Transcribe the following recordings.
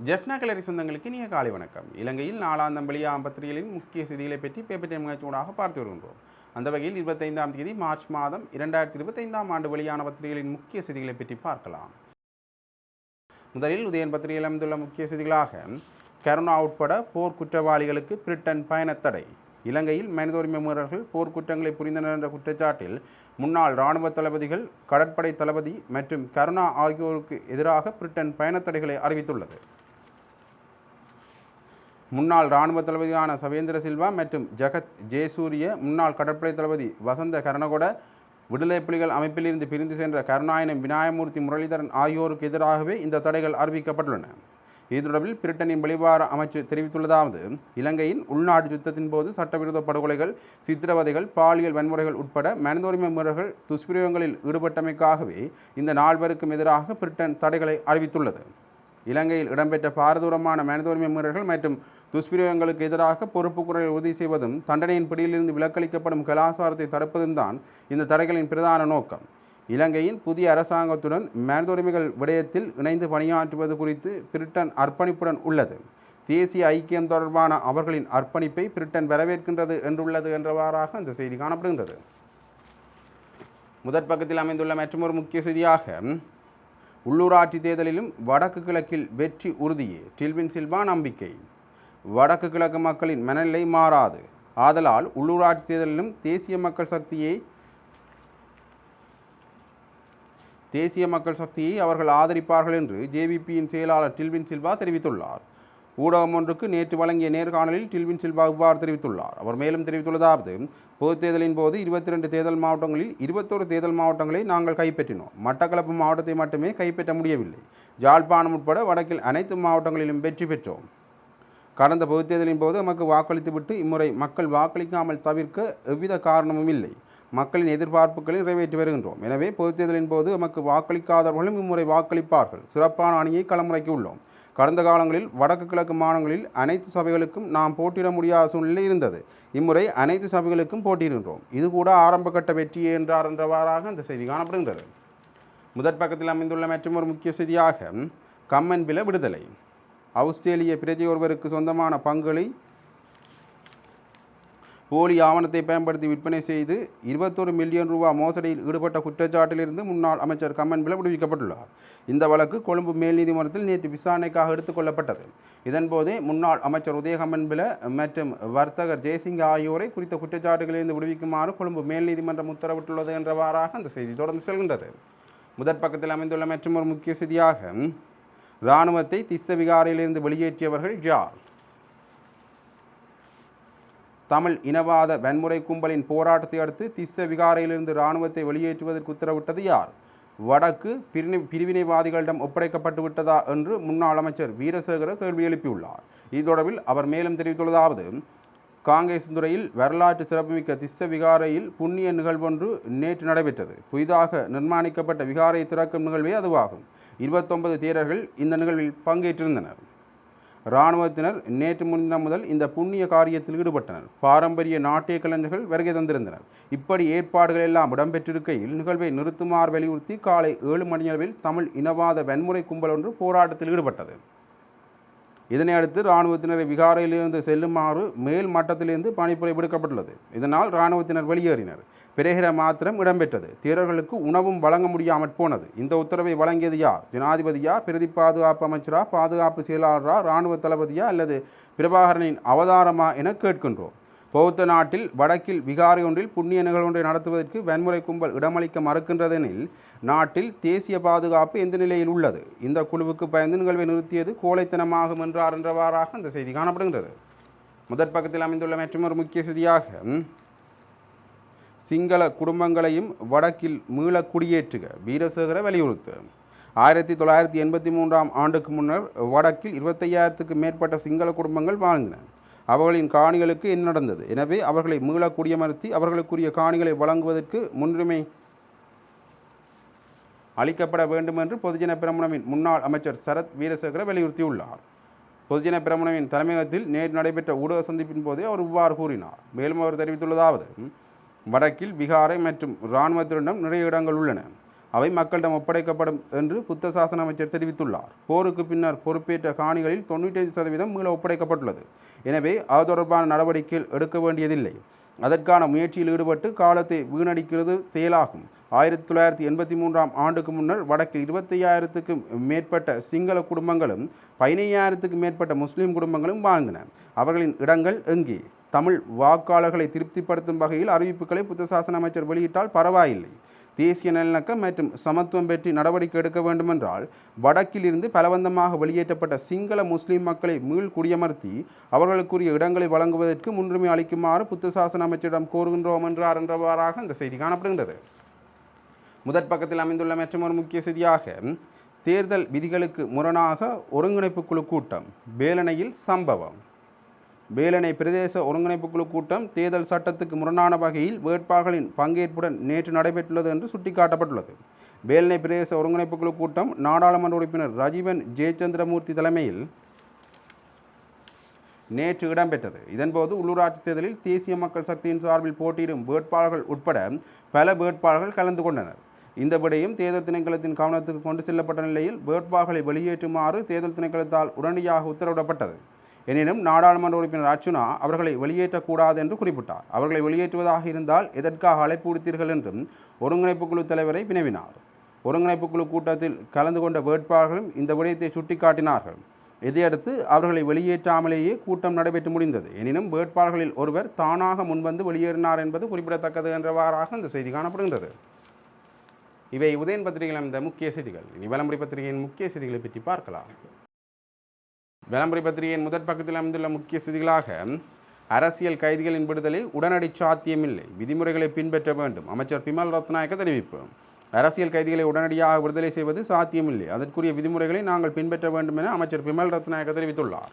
ஜெஃப்னா கலரி சொந்தங்களுக்கு நீங்கள் காலை வணக்கம். இலங்கையில் நாலாந்தம் வெளியாம் பத்திரிகைகளின் முக்கிய செய்திகளை பற்றி பேப்பர் டைம் நிகழ்ச்சியூடாக பார்த்து வருகின்றோம். அந்த வகையில் இருபத்தைந்தாம் தேதி மார்ச் மாதம் இரண்டாயிரத்தி இருபத்தைந்தாம் ஆண்டு வெளியான பத்திரிகைகளின் முக்கிய செய்திகளை பற்றி பார்க்கலாம். முதலில் உதயன் பத்திரிகையில் அமைந்துள்ள முக்கிய செய்திகளாக கருணா உட்பட போர் குற்றவாளிகளுக்கு பிரிட்டன் பயணத்தடை இலங்கையில் மனித உரிமை மீறல்கள் போர்க்குற்றங்களை புரிந்தனர் என்ற குற்றச்சாட்டில் முன்னாள் இராணுவ தளபதிகள் கடற்படை தளபதி மற்றும் கருணா ஆகியோருக்கு எதிராக பிரிட்டன் பயணத்தடைகளை அறிவித்துள்ளது. முன்னாள் இராணுவ தளபதியான சவேந்திர சில்வா மற்றும் ஜெகத் ஜெயசூரிய முன்னாள் கடற்படை தளபதி வசந்த கரணகொட விடுதலை புலிகள் அமைப்பிலிருந்து பிரிந்து சென்ற கருணாயனம் விநாயகமூர்த்தி முரளிதரன் ஆகியோருக்கு எதிராகவே இந்த தடைகள் அறிவிக்கப்பட்டுள்ளன. இது தொடர்பில் பிரிட்டனின் வெளிவார அமைச்சு தெரிவித்துள்ளதாவது இலங்கையின் உள்நாட்டு யுத்தத்தின் போது சட்டவிரோத படுகொலைகள் சித்திரவதைகள் பாலியல் வன்முறைகள் உட்பட மனித உரிமை முறைகள் துஷ்பிரயோகங்களில் ஈடுபட்டமைக்காகவே இந்த நால்வருக்கும் எதிராக பிரிட்டன் தடைகளை அறிவித்துள்ளது. இலங்கையில் இடம்பெற்ற பாரதூரமான மனித உரிமை மீறல்கள் மற்றும் துஷ்பிரயோகங்களுக்கு எதிராக பொறுப்பு குரலை உறுதி செய்வதும் தண்டனையின் பிடியிலிருந்து விலக்களிக்கப்படும் கலாச்சாரத்தை தடுப்பதும் தான் இந்த தடைகளின் பிரதான நோக்கம். இலங்கையின் புதிய அரசாங்கத்துடன் மனித உரிமைகள் விடயத்தில் இணைந்து பணியாற்றுவது குறித்து பிரிட்டன் அர்ப்பணிப்புடன் உள்ளது. தேசிய ஐக்கியம் தொடர்பான அவர்களின் அர்ப்பணிப்பை பிரிட்டன் வரவேற்கின்றது என்றுள்ளது என்றவாறாக இந்த செய்தி காணப்படுகின்றது. முதற் பக்கத்தில் அமைந்துள்ள மற்றொரு முக்கிய செய்தியாக உள்ளூராட்சி தேர்தலிலும் வடக்கு கிழக்கில் வெற்றி உறுதியே. டில்வின் சில்வா நம்பிக்கை. வடக்கு கிழக்கு மக்களின் மனநிலை மாறாது. ஆதலால் உள்ளூராட்சி தேர்தலிலும் தேசிய மக்கள் சக்தியை தேசிய மக்கள் சக்தியை அவர்கள் ஆதரிப்பார்கள் என்று ஜேவிபியின் செயலாளர் டில்வின் சில்வா தெரிவித்துள்ளார். ஊடகம் ஒன்றுக்கு நேற்று வழங்கிய நேர்காணலில் டில்வின் சில்வா இவ்வாறு தெரிவித்துள்ளார். அவர் மேலும் தெரிவித்துள்ளதாவது பொதுத் தேர்தலின் போது இருபத்தி ரெண்டு தேர்தல் மாவட்டங்களில் இருபத்தோரு தேர்தல் மாவட்டங்களை நாங்கள் கைப்பற்றினோம். மட்டக்களப்பு மாவட்டத்தை மட்டுமே கைப்பற்ற முடியவில்லை. ஜாழ்ப்பாணம் உட்பட வடக்கில் அனைத்து மாவட்டங்களிலும் வெற்றி பெற்றோம். கடந்த பொதுத் தேர்தலின் போது நமக்கு வாக்களித்துவிட்டு இம்முறை மக்கள் வாக்களிக்காமல் தவிர்க்க எவ்வித காரணமும் இல்லை. மக்களின் எதிர்பார்ப்புகளை நிறைவேற்றி வருகின்றோம். எனவே பொதுத் தேர்தலின் போது நமக்கு வாக்களிக்காதவர்களும் இம்முறை வாக்களிப்பார்கள். சிறப்பான அணியை களமுறைக்கு உள்ளோம். கடந்த காலங்களில் வடக்கு கிழக்கு மாநிலங்களில் அனைத்து சபைகளுக்கும் நாம் போட்டியிட முடியாத சூழ்நிலை இருந்தது. இம்முறை அனைத்து சபைகளுக்கும் போட்டியிடுகின்றோம். இது கூட ஆரம்ப கட்ட வெற்றியே என்றார் என்றவாறாக அந்த செய்தி காணப்படுகின்றது. முதற் பக்கத்தில் அமைந்துள்ள மற்றொரு முக்கிய செய்தியாக கம்மன்பில விடுதலை. ஆஸ்திரேலிய பிரஜை ஒருவருக்கு சொந்தமான பங்குகளை போலி ஆவணத்தை பயன்படுத்தி விற்பனை செய்து இருபத்தொரு மில்லியன் ரூபா மோசடியில் ஈடுபட்ட குற்றச்சாட்டிலிருந்து முன்னாள் அமைச்சர் கம்மன் பில விடுவிக்கப்பட்டுள்ளார். இந்த வழக்கு கொழும்பு மேல் நீதிமன்றத்தில் நேற்று விசாரணைக்காக எடுத்துக்கொள்ளப்பட்டது இதன்போது முன்னாள் அமைச்சர் உதயகம்மன் பில மற்றும் வர்த்தகர் ஜெயசிங் ஆகியோரை குறித்த குற்றச்சாட்டுகளிலிருந்து விடுவிக்குமாறு கொழும்பு மேல் நீதிமன்றம் உத்தரவிட்டுள்ளது என்றவாறாக அந்த செய்தி தொடர்ந்து செல்கின்றது. முதற் பக்கத்தில் அமைந்துள்ள மற்றும் ஒரு முக்கிய செய்தியாக இராணுவத்தை திஸ்ஸ விகாரையிலிருந்து வெளியேற்றியவர்கள் யார்? தமிழ் இனவாத வன்முறை கும்பலின் போராட்டத்தை அடுத்து திஸ்ஸ விகாரையிலிருந்து இராணுவத்தை வெளியேற்றுவதற்கு உத்தரவிட்டது யார்? வடக்கு பிரிவி பிரிவினைவாதிகளிடம் ஒப்படைக்கப்பட்டு விட்டதா என்று முன்னாள் அமைச்சர் வீரசேகர கேள்வி எழுப்பியுள்ளார். இது தொடர்பில் அவர் மேலும் தெரிவித்துள்ளதாவது காங்கிரஸ் துறையில் வரலாற்று சிறப்புமிக்க திஸ்ஸ விகாரையில் புண்ணிய நிகழ்வொன்று நேற்று நடைபெற்றது. புதிதாக நிர்மாணிக்கப்பட்ட விகாரை திறக்கும் நிகழ்வே அதுவாகும். இருபத்தொன்பது தேரர்கள் இந்த நிகழ்வில் பங்கேற்றிருந்தனர். இராணுவத்தினர் நேற்று முன்தினம் முதல் இந்த புண்ணிய காரியத்தில் ஈடுபட்டனர். பாரம்பரிய நாட்டிய கலைஞர்கள் வருகை தந்திருந்தனர். இப்படி ஏற்பாடுகள் எல்லாம் இடம்பெற்றிருக்கையில் நிகழ்வை நிறுத்துமாறு வலியுறுத்தி காலை ஏழு மணியளவில் தமிழ் இனவாத வன்முறை கும்பல் ஒன்று போராட்டத்தில் ஈடுபட்டது. இதனையடுத்து இராணுவத்தினரை விகாரையிலிருந்து செல்லுமாறு மேல் மட்டத்திலிருந்து பணிப்புரை விடுக்கப்பட்டுள்ளது. இதனால் இராணுவத்தினர் வெளியேறினர். பிரேகிர மாத்திரம் இடம்பெற்றது. தேரர்களுக்கு உணவும் வழங்க முடியாமற் போனது. இந்த உத்தரவை வழங்கியது யார்? ஜனாதிபதியா? பிரதி பாதுகாப்பு அமைச்சரா? பாதுகாப்பு செயலாளரா? இராணுவ தளபதியா? அல்லது பிரபாகரனின் அவதாரமா என கேட்கின்றோம். பௌத்த நாட்டில் வடக்கில் விகாரை ஒன்றில் புண்ணிய நிகழ்வொன்றை நடத்துவதற்கு வன்முறை கும்பல் இடமளிக்க மறுக்கின்றதெனில் நாட்டில் தேசிய பாதுகாப்பு எந்த நிலையில் உள்ளது? இந்த குழுவுக்கு பயந்து நிகழ்வை நிறுத்தியது கோழைத்தனமாகும் என்றார் என்றவாறாக அந்த செய்தி காணப்படுகின்றது. முதற் பக்கத்தில் அமைந்துள்ள மற்றொரு முக்கிய செய்தியாக சிங்கள குடும்பங்களையும் வடக்கில் மீள குடியேற்றுக. வீரசேகர வலியுறுத்து. ஆயிரத்தி தொள்ளாயிரத்தி எண்பத்தி மூன்றாம் ஆண்டுக்கு முன்னர் வடக்கில் இருபத்தையாயிரத்துக்கு மேற்பட்ட சிங்கள குடும்பங்கள் வாழ்ந்தன. அவர்களின் காணிகளுக்கு என்ன நடந்தது? எனவே அவர்களை மீள குடியமர்த்தி அவர்களுக்குரிய காணிகளை வழங்குவதற்கு முன்னுரிமை அளிக்கப்பட வேண்டும் என்று பொதுஜன பிரமுனவின் முன்னாள் அமைச்சர் சரத் வீரசேகர வலியுறுத்தியுள்ளார். பொதுஜன பிரமுனவின் தலைமையகத்தில் நேற்று நடைபெற்ற ஊடக சந்திப்பின் போதே அவர் இவ்வாறு கூறினார். மேலும் அவர் தெரிவித்துள்ளதாவது வடக்கில் விகாரை மற்றும் இராணுவத்தினரிடம் நிறைய இடங்கள் உள்ளன. அவை மக்களிடம் ஒப்படைக்கப்படும் என்று புத்த சாசன அமைச்சர் தெரிவித்துள்ளார். போருக்கு பின்னர் பொறுப்பேற்ற காணிகளில் தொண்ணூற்றி சதவீதம் மீள ஒப்படைக்கப்பட்டுள்ளது. எனவே அது தொடர்பான நடவடிக்கைகள் எடுக்க வேண்டியதில்லை. அதற்கான முயற்சியில் ஈடுபட்டு காலத்தை வீணடிக்கிறது செயலாகும். ஆயிரத்தி தொள்ளாயிரத்தி எண்பத்தி மூன்றாம் ஆண்டுக்கு முன்னர் வடக்கில் இருபத்தையாயிரத்துக்கும் மேற்பட்ட சிங்கள குடும்பங்களும் பதினையாயிரத்துக்கும் மேற்பட்ட முஸ்லீம் குடும்பங்களும் வாழ்ந்தன. அவர்களின் இடங்கள் எங்கே? தமிழ் வாக்காளர்களை திருப்திப்படுத்தும் வகையில் அறிவிப்புகளை புத்த சாசன அமைச்சர் வெளியிட்டால் பரவாயில்லை. தேசிய நல்லிணக்கம் மற்றும் சமத்துவம் பற்றி நடவடிக்கை எடுக்க வேண்டுமென்றால் வடக்கிலிருந்து பலவந்தமாக வெளியேற்றப்பட்ட சிங்கள முஸ்லிம் மக்களை மீள் குடியமர்த்தி அவர்களுக்குரிய இடங்களை வழங்குவதற்கு முன்னுரிமை அளிக்குமாறு புத்த சாசன அமைச்சரிடம் கோருகின்றோம் என்றார் என்றவாறாக இந்த செய்தி காணப்படுகின்றது. முதற் பக்கத்தில் அமைந்துள்ள மற்றொரு முக்கிய செய்தியாக தேர்தல் விதிகளுக்கு முரணாக ஒருங்கிணைப்பு குழு கூட்டம் வேலனையில் சம்பவம். வேலனை பிரதேச ஒருங்கிணைப்பு குழு கூட்டம் தேர்தல் சட்டத்துக்கு முரணான வகையில் வேட்பாளர்களின் பங்கேற்புடன் நேற்று நடைபெற்றுள்ளது என்று சுட்டிக்காட்டப்பட்டுள்ளது. வேலனை பிரதேச ஒருங்கிணைப்பு குழு கூட்டம் நாடாளுமன்ற உறுப்பினர் ரஜீவன் ஜெயச்சந்திரமூர்த்தி தலைமையில் நேற்று இடம்பெற்றது. இதன்போது உள்ளூராட்சி தேர்தலில் தேசிய மக்கள் சக்தியின் சார்பில் போட்டியிடும் வேட்பாளர்கள் உட்பட பல வேட்பாளர்கள் கலந்து கொண்டனர். இந்த விடயம் தேர்தல் திணைக்களத்தின் கவனத்துக்கு கொண்டு செல்லப்பட்ட நிலையில் வேட்பாளர்களை வெளியேற்றுமாறு தேர்தல் திணைக்களத்தால் உடனடியாக உத்தரவிடப்பட்டது. எனினும் நாடாளுமன்ற உறுப்பினர் அர்ச்சுனா அவர்களை வெளியேற்றக்கூடாது என்று குறிப்பிட்டார். அவர்களை வெளியேற்றுவதாக இருந்தால் எதற்காக அழைப்பு விடுத்தீர்கள் என்றும் ஒருங்கிணைப்பு குழு தலைவரை வினவினார். ஒருங்கிணைப்பு குழு கூட்டத்தில் கலந்து கொண்ட வேட்பாளர்களும் இந்த விடயத்தை சுட்டிக்காட்டினார்கள். இதையடுத்து அவர்களை வெளியேற்றாமலேயே கூட்டம் நடைபெற்று முடிந்தது. எனினும் வேட்பாளர்களில் ஒருவர் தானாக முன்வந்து வெளியேறினார் என்பது குறிப்பிடத்தக்கது என்றவாறாக இந்த செய்தி காணப்படுகின்றது. இவை உதயன் பத்திரிகையில் இந்த முக்கிய செய்திகள். இனி விளம்பரி பத்திரிகையின் முக்கிய செய்திகளை பற்றி பார்க்கலாம். விளம்பரி பத்திரிகையின் முதற் பக்கத்தில் அமைந்துள்ள முக்கிய செய்திகளாக அரசியல் கைதிகளின் விடுதலை உடனடி சாத்தியமில்லை விதிமுறைகளை பின்பற்ற வேண்டும். அமைச்சர் பிமல் ரத்நாயக்க தெரிவிப்பு. அரசியல் கைதிகளை உடனடியாக விடுதலை செய்வது சாத்தியமில்லை அதற்குரிய விதிமுறைகளை நாங்கள் பின்பற்ற வேண்டும் என அமைச்சர் பிமல் ரத்நாயக்க தெரிவித்துள்ளார்.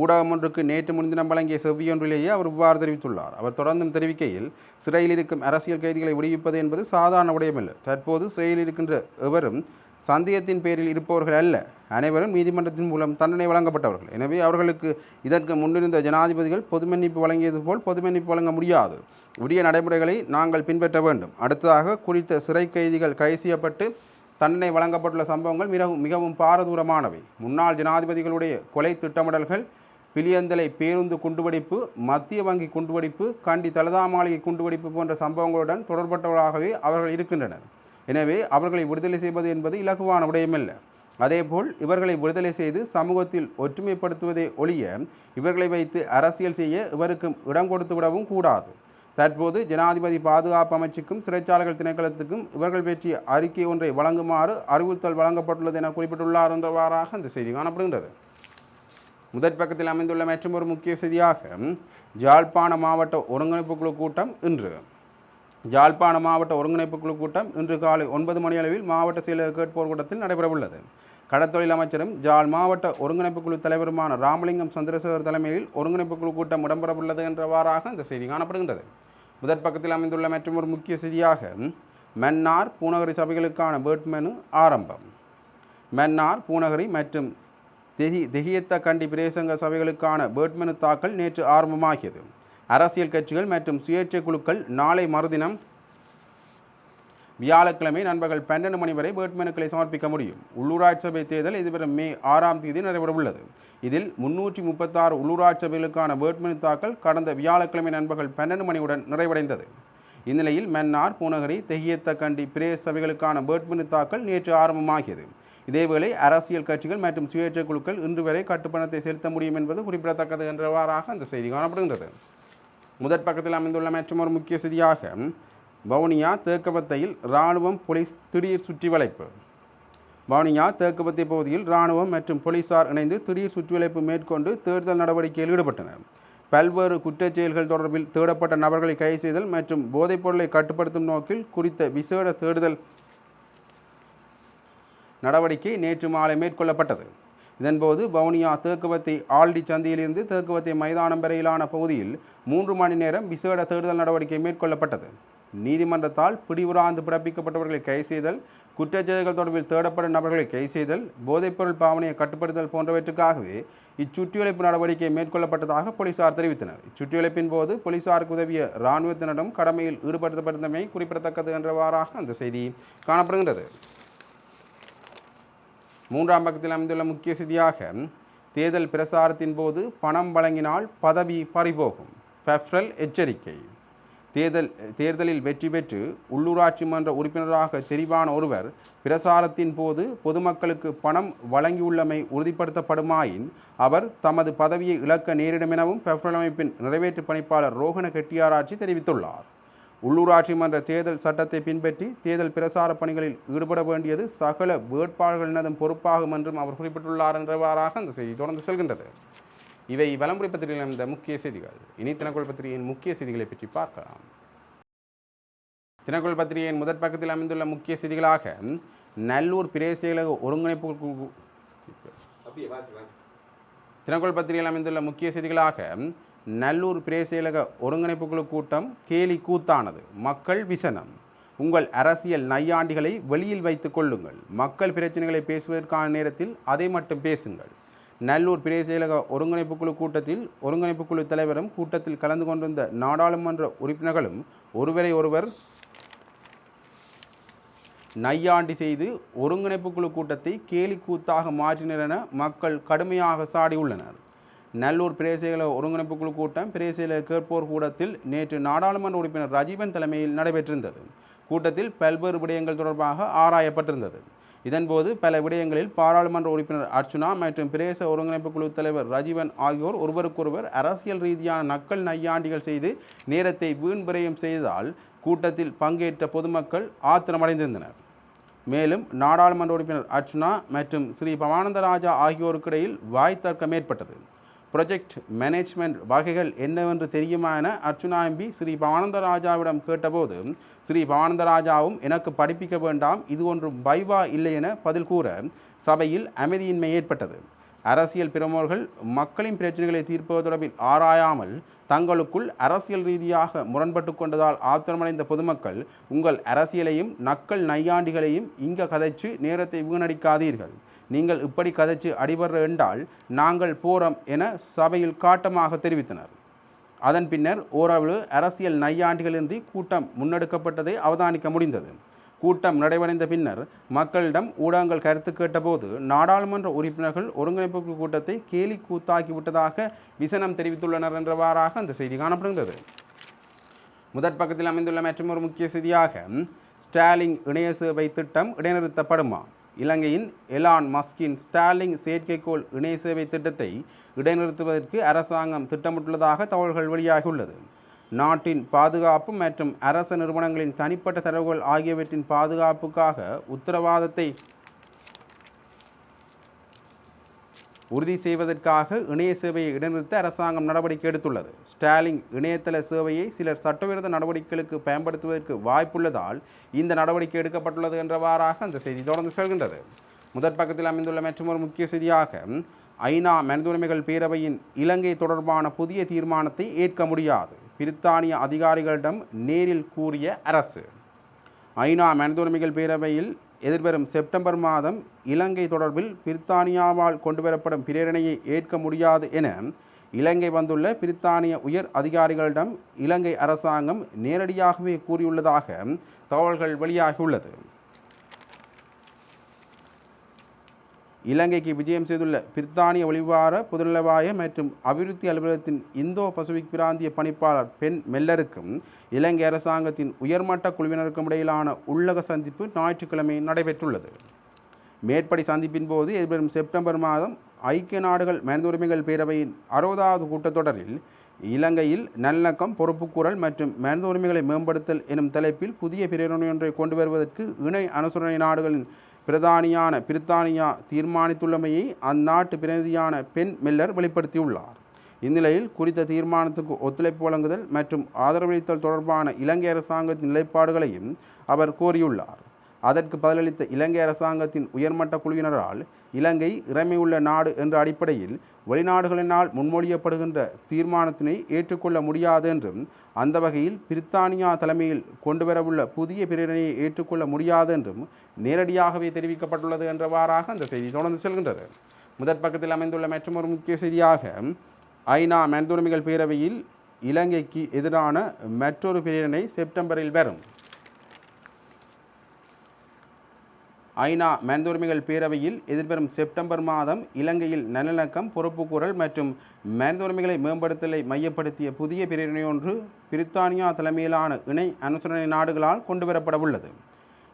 ஊடகம் ஒன்றுக்கு நேற்று முன்தினம் வழங்கிய செவ்வியொன்றிலேயே அவர் இவ்வாறு தெரிவித்துள்ளார். அவர் தொடர்ந்தும் தெரிவிக்கையில் சிறையில் இருக்கும் அரசியல் கைதிகளை விடுவிப்பது என்பது சாதாரண விடயமல்ல தற்போது சிறையில் இருக்கின்ற எவரும் சந்தேகத்தின் பேரில் இருப்பவர்கள் அல்ல. அனைவரும் நீதிமன்றத்தின் மூலம் தண்டனை வழங்கப்பட்டவர்கள். எனவே அவர்களுக்கு இதற்கு முன்னிருந்த ஜனாதிபதிகள் பொது மன்னிப்பு வழங்கியது போல் பொது மன்னிப்பு வழங்க முடியாது. உரிய நடைமுறைகளை நாங்கள் பின்பற்ற வேண்டும். அடுத்ததாக குறித்த சிறை கைதிகள் கைது செய்யப்பட்டு தண்டனை வழங்கப்பட்டுள்ள சம்பவங்கள் மிகவும் மிகவும் பாரதூரமானவை. முன்னாள் ஜனாதிபதிகளுடைய கொலை திட்டமிடல்கள் பிலியந்தலை பேருந்து குண்டுவெடிப்பு மத்திய வங்கி குண்டுவெடிப்பு கண்டி தலதா மாளிகை குண்டுவெடிப்பு போன்ற சம்பவங்களுடன் தொடர்பட்டவர்களாகவே அவர்கள் இருக்கின்றனர். எனவே அவர்களை விடுதலை செய்வது என்பது இலகுவான விடயமல்ல அதேபோல் இவர்களை விடுதலை செய்து சமூகத்தில் ஒற்றுமைப்படுத்துவதை ஒழிய இவர்களை வைத்து அரசியல் செய்ய இவருக்கும் இடம் கொடுத்து விடவும் கூடாது. தற்போது ஜனாதிபதி பாதுகாப்பு அமைச்சுக்கும் சிறைச்சாலைகள் திணைக்களத்துக்கும் இவர்கள் பற்றிய அறிக்கை ஒன்றை வழங்குமாறு அறிவுறுத்தல் வழங்கப்பட்டுள்ளது என குறிப்பிட்டுள்ளார் என்றவாறாக இந்த செய்தி காணப்படுகின்றது. முதற் பக்கத்தில் அமைந்துள்ள மற்றும் ஒரு முக்கிய செய்தியாக ஜாழ்ப்பாண மாவட்ட ஒருங்கிணைப்பு குழு கூட்டம் இன்று. ஜாழ்ப்பாண மாவட்ட ஒருங்கிணைப்பு குழு கூட்டம் இன்று காலை ஒன்பது மணி அளவில் மாவட்ட செயலக கேட்போர் கூட்டத்தில் நடைபெறவுள்ளது. கடத்தொழில் அமைச்சரும் ஜாழ் மாவட்ட ஒருங்கிணைப்பு குழு தலைவருமான ராமலிங்கம் சந்திரசேகர் தலைமையில் ஒருங்கிணைப்பு குழு கூட்டம் இடம்பெறவுள்ளது என்றவாறாக இந்த செய்தி காணப்படுகின்றது. முதற் பக்கத்தில் அமைந்துள்ள மற்றும் ஒரு முக்கிய செய்தியாக மன்னார் பூநகரி சபைகளுக்கான வேட்புமனு ஆரம்பம். மன்னார் பூநகரி மற்றும் தெஹி தெஹியத்த கண்டி பிரேசங்க சபைகளுக்கான வேட்புமனு தாக்கல் நேற்று ஆரம்பமாகியது. அரசியல் கட்சிகள் மற்றும் சுயேட்சை குழுக்கள் நாளை மறுதினம் வியாழக்கிழமை நண்பர்கள் பன்னெண்டு மணி வரை வேட்புமனுக்களை சமர்ப்பிக்க முடியும். உள்ளூராட்சி சபை தேர்தல் எதிர்வரும் மே ஆறாம் தேதி நடைபெறவுள்ளது. இதில் முன்னூற்றி முப்பத்தாறு உள்ளூராட்சி சபைகளுக்கான வேட்புமனு தாக்கல் கடந்த வியாழக்கிழமை நண்பர்கள் பன்னெண்டு மணியுடன் நிறைவடைந்தது. இந்நிலையில் மன்னார் பூநகரி தெஹியத்த கண்டி பிரேச சபைகளுக்கான வேட்புமனு தாக்கல் நேற்று ஆரம்பமாகியது. இதேவேளை அரசியல் கட்சிகள் மற்றும் சுயேட்சை குழுக்கள் இன்று வரை கட்டுப்பணத்தை செலுத்த முடியும் என்பது குறிப்பிடத்தக்கது என்றவாறாக அந்த செய்தி காணப்படுகின்றது. முதற் பக்கத்தில் அமைந்துள்ள மற்றும் ஒரு முக்கிய செய்தியாக வவுனியா தேக்கபத்தையில் இராணுவம் போலீஸ் திடீர் சுற்றி வளைப்பு. வவுனியா தேக்கபத்தை பகுதியில் இராணுவம் மற்றும் போலீசார் இணைந்து திடீர் சுற்றிவளைப்பு மேற்கொண்டு தேர்தல் நடவடிக்கையில் ஈடுபட்டனர். பல்வேறு குற்றச் செயல்கள் தொடர்பில் தேடப்பட்ட நபர்களை கைது செய்தல் மற்றும் போதைப் பொருளை கட்டுப்படுத்தும் நோக்கில் குறித்த விசேட தேடுதல் நடவடிக்கை நேற்று மாலை மேற்கொள்ளப்பட்டது. இதன்போது வவுனியா தேக்குவத்தை ஆல்டி சந்தியிலிருந்து தேக்குவத்தை மைதானம் வரையிலான பகுதியில் மூன்று மணி நேரம் விசேட தேடுதல் நடவடிக்கை மேற்கொள்ளப்பட்டது. நீதிமன்றத்தால் பிடிவுராந்து பிறப்பிக்கப்பட்டவர்களை கைது செய்தல் குற்றச்செயல்கள் தொடர்பில் தேடப்படும் நபர்களை கைது செய்தல் போதைப்பொருள் பாவனையை கட்டுப்படுத்தல் போன்றவற்றுக்காகவே இச்சுற்றிவளைப்பு நடவடிக்கை மேற்கொள்ளப்பட்டதாக போலீசார் தெரிவித்தனர். இச்சுற்றிவளைப்பின் போது போலீசாருக்கு உதவிய இராணுவத்தினரும் கடமையில் ஈடுபடுத்தப்பட்டமை குறிப்பிடத்தக்கது என்றவாறாக அந்த செய்தி காணப்படுகின்றது. மூன்றாம் பக்கத்தில் அமைந்துள்ள முக்கிய செய்தியாக தேர்தல் பிரசாரத்தின் போது பணம் வழங்கினால் பதவி பறிபோகும். பெஃப்ரல் எச்சரிக்கை. தேர்தல் தேர்தலில் வெற்றி பெற்று உள்ளூராட்சி மன்ற உறுப்பினராக தெரிவான ஒருவர் பிரசாரத்தின் போது பொதுமக்களுக்கு பணம் வழங்கியுள்ளமை உறுதிப்படுத்தப்படுமாயின் அவர் தமது பதவியை இழக்க நேரிடும் எனவும் பெஃப்ரல் அமைப்பின் நிறைவேற்று பணிப்பாளர் ரோஹண கெட்டியாராட்சி தெரிவித்துள்ளார். உள்ளூராட்சி மன்ற தேர்தல் சட்டத்தை பின்பற்றி தேர்தல் பிரசார பணிகளில் ஈடுபட வேண்டியது சகல வேட்பாளர்களினதும் பொறுப்பாகும் என்றும் அவர் குறிப்பிட்டுள்ளார் என்றவாறாக அந்த செய்தி தொடர்ந்து செல்கின்றது. இவை வலம்புரி பத்திரிகையில் அமைந்த முக்கிய செய்திகள். இனி தினக்குள் பத்திரிகையின் முக்கிய செய்திகளை பற்றி பார்க்கலாம். தினக்குள் பத்திரிகையின் முதற் பக்கத்தில் அமைந்துள்ள முக்கிய செய்திகளாக நல்லூர் பிரேசியலக ஒருங்கிணைப்பு தினக்குள் பத்திரிகையில் அமைந்துள்ள முக்கிய செய்திகளாக நல்லூர் பிரேசேலக ஒருங்கிணைப்பு குழு கூட்டம் கேலி கூத்தானது. மக்கள் விசனம். உங்கள் அரசியல் நையாண்டிகளை வெளியில் வைத்துக் கொள்ளுங்கள். மக்கள் பிரச்சனைகளை பேசுவதற்கான நேரத்தில் அதை மட்டும் பேசுங்கள். நல்லூர் பிரேசேலக ஒருங்கிணைப்பு குழு கூட்டத்தில் ஒருங்கிணைப்பு குழு தலைவரும் கூட்டத்தில் கலந்து கொண்டிருந்த நாடாளுமன்ற உறுப்பினர்களும் ஒருவரை ஒருவர் நையாண்டி செய்து ஒருங்கிணைப்பு குழு கூட்டத்தை கேலி கூத்தாக மாற்றினர் என மக்கள் கடுமையாக சாடியுள்ளனர். நல்லூர் பிரேசியல ஒருங்கிணைப்பு குழு கூட்டம் பிரேசியல கேட்போர் கூடத்தில் நேற்று நாடாளுமன்ற உறுப்பினர் ரஜீவன் தலைமையில் நடைபெற்றிருந்தது. கூட்டத்தில் பல்வேறு விடயங்கள் தொடர்பாக ஆராயப்பட்டிருந்தது. இதன்போது பல விடயங்களில் பாராளுமன்ற உறுப்பினர் அர்ச்சுனா மற்றும் பிரேச ஒருங்கிணைப்பு குழு தலைவர் ரஜீவன் ஆகியோர் ஒருவருக்கொருவர் அரசியல் ரீதியான நக்கல் நையாண்டிகள் செய்து நேரத்தை வீண் செய்ததால் கூட்டத்தில் பங்கேற்ற பொதுமக்கள் ஆத்திரமடைந்திருந்தனர். மேலும் நாடாளுமன்ற உறுப்பினர் அர்ச்சுனா மற்றும் ஸ்ரீ பவானந்தராஜா ஆகியோருக்கிடையில் வாய் தர்க்கம் ஏற்பட்டது. ப்ரொஜெக்ட் மேனேஜ்மெண்ட் வகைகள் என்னவென்று தெரியுமா என அர்ச்சுனா எம்பி ஸ்ரீ பவானந்தராஜாவிடம் கேட்டபோது ஸ்ரீ பவானந்தராஜாவும் எனக்கு படிப்பிக்க வேண்டாம் இது ஒன்றும் பைவா இல்லை என பதில் கூற சபையில் அமைதியின்மை ஏற்பட்டது. அரசியல் பிரமுகர்கள் மக்களின் பிரச்சனைகளை தீர்ப்பது தொடர்பில் ஆராயாமல் தங்களுக்குள் அரசியல் ரீதியாக முரண்பட்டு கொண்டதால் ஆத்திரமடைந்த பொதுமக்கள் உங்கள் அரசியலையும் நக்கல் நையாண்டிகளையும் இங்க கதைச்சு நேரத்தை வீணடிக்காதீர்கள். நீங்கள் இப்படி கதைச்சு அடிபடுற என்றால் நாங்கள் போகிறோம் என சபையில் காட்டமாக தெரிவித்தனர். அதன் பின்னர் ஓரளவு அரசியல் நையாண்டிகளின்றி கூட்டம் முன்னெடுக்கப்பட்டதை அவதானிக்க முடிந்தது. கூட்டம் நிறைவடைந்த பின்னர் மக்களிடம் ஊடகங்கள் கருத்து கேட்டபோது நாடாளுமன்ற உறுப்பினர்கள் ஒருங்கிணைப்பு கூட்டத்தை கேலி கூத்தாக்கிவிட்டதாக விசனம் தெரிவித்துள்ளனர் என்றவாறாக அந்த செய்தி காணப்படுகிறது முதற் பக்கத்தில் அமைந்துள்ள மற்றொரு முக்கிய செய்தியாக ஸ்டாலின் இணைய சேவை திட்டம் இடைநிறுத்தப்படுமா? இலங்கையின் எலான் மஸ்கின் ஸ்டாலிங் செயற்கைக்கோள் இணைய சேவை திட்டத்தை இடைநிறுத்துவதற்கு அரசாங்கம் திட்டமிட்டுள்ளதாக தகவல்கள் வெளியாகியுள்ளது. நாட்டின் பாதுகாப்பு மற்றும் அரச நிறுவனங்களின் தனிப்பட்ட தரவுகள் ஆகியவற்றின் பாதுகாப்புக்காக உத்தரவாதத்தை உறுதி செய்வதற்காக இணைய சேவையை இடைநிறுத்த அரசாங்கம் நடவடிக்கை எடுத்துள்ளது. ஸ்டாலிங் இணையதள சேவையை சிலர் சட்டவிரோத நடவடிக்கைகளுக்கு பயன்படுத்துவதற்கு வாய்ப்புள்ளதால் இந்த நடவடிக்கை எடுக்கப்பட்டுள்ளது என்றவாறாக அந்த செய்தி தொடர்ந்து செல்கின்றது. முதற் பக்கத்தில் அமைந்துள்ள மற்றொரு முக்கிய செய்தியாக ஐநா மனித உரிமைகள் பேரவையின் இலங்கை தொடர்பான புதிய தீர்மானத்தை ஏற்க முடியாது பிரித்தானிய அதிகாரிகளிடம் நேரில் கூறிய அரசு. ஐநா மனித உரிமைகள் பேரவையில் எதிர்வரும் செப்டம்பர் மாதம் இலங்கை தொடர்பில் பிரித்தானியாவால் கொண்டுவரப்படும் பிரேரணையை ஏற்க முடியாது என இலங்கை வந்துள்ள பிரித்தானிய உயர் அதிகாரிகளிடம் இலங்கை அரசாங்கம் நேரடியாகவே கூறியுள்ளதாக தகவல்கள் வெளியாகியுள்ளது. இலங்கைக்கு விஜயம் செய்துள்ள பிரித்தானிய ஒளிவார பொதுநலவாய மற்றும் அபிவிருத்தி அலுவலகத்தின் இந்தோ பசிபிக் பிராந்திய பணிப்பாளர் பெண் மெல்லருக்கும் இலங்கை அரசாங்கத்தின் உயர்மட்ட குழுவினருக்கும் இடையிலான உள்ளக சந்திப்பு ஞாயிற்றுக்கிழமை நடைபெற்றுள்ளது. மேற்படி சந்திப்பின் போது எதிர்வரும் செப்டம்பர் மாதம் ஐக்கிய நாடுகள் மனித உரிமைகள் பேரவையின் அறுபதாவது கூட்டத்தொடரில் இலங்கையில் நல்லக்கம் பொறுப்புக்கூறல் மற்றும் மனித உரிமைகளை மேம்படுத்தல் எனும் தலைப்பில் புதிய பிரேரணை ஒன்றை கொண்டு வருவதற்கு இணை அனுசரணை நாடுகளின் பிரதானியான பிரித்தானியா தீர்மானித்துள்ளமையை அந்நாட்டு பிரதிநிதியான பென் மில்லர் வெளிப்படுத்தியுள்ளார். இந்நிலையில் குறித்த தீர்மானத்துக்கு ஒத்துழைப்பு வழங்குதல் மற்றும் ஆதரவளித்தல் தொடர்பான இலங்கை அரசாங்கத்தின் நிலைப்பாடுகளையும் அவர் கோரியுள்ளார். அதற்கு பதிலளித்த இலங்கை அரசாங்கத்தின் உயர்மட்ட குழுவினரால் இலங்கை இறைமையுள்ள நாடு என்ற அடிப்படையில் வெளிநாடுகளினால் முன்மொழியப்படுகின்ற தீர்மானத்தினை ஏற்றுக்கொள்ள முடியாது என்றும் அந்த வகையில் பிரித்தானியா தலைமையில் கொண்டுவரவுள்ள புதிய பிரிவினையை ஏற்றுக்கொள்ள முடியாது என்றும் நேரடியாகவே தெரிவிக்கப்பட்டுள்ளது என்றவாறாக அந்த செய்தி தொடர்ந்து செல்கின்றது. முதற் பக்கத்தில் அமைந்துள்ள மற்றொரு முக்கிய செய்தியாக ஐநா மனிதுரிமைகள் பேரவையில் இலங்கைக்கு எதிரான மற்றொரு பிரிவினை செப்டம்பரில் வரும். ஐநா மனிதுரிமைகள் பேரவையில் எதிர்வரும் செப்டம்பர் மாதம் இலங்கையில் நல்லிணக்கம் பொறுப்புக்கூறல் மற்றும் மனிதுரிமைகளை மேம்படுத்தலை மையப்படுத்திய புதிய பிரிவினையொன்று பிரித்தானியா தலைமையிலான இணை அனுசரணை நாடுகளால் கொண்டுவரப்பட உள்ளது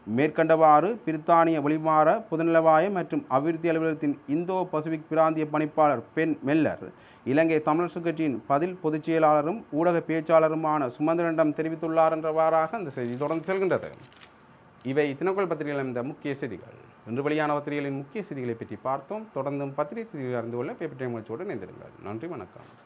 மேற்கண்டவாறு பிரித்தானிய ஒளிமாற பொதுநலவாய மற்றும் அபிவிருத்தி அலுவலகத்தின் இந்தோ பசிபிக் பிராந்திய பணிப்பாளர் பென் மெல்லர் இலங்கை தமிழரசுக் கட்சியின் பதில் பொதுச் செயலாளரும் ஊடக பேச்சாளருமான சுமந்திரனிடம் தெரிவித்துள்ளார் என்றவாறாக அந்த செய்தி தொடர்ந்து செல்கின்றது. இவை தினக்குள் பத்திரிகையில் இந்த முக்கிய செய்திகள். இன்று வெளியான பத்திரிகைகளின் முக்கிய செய்திகளை பற்றி பார்த்தோம். தொடர்ந்தும் பத்திரிகை செய்திகளை அறிந்து கொள்ள பேப்பர் டைம் நிகழ்ச்சியோடு இணைந்திருங்கள். நன்றி வணக்கம்.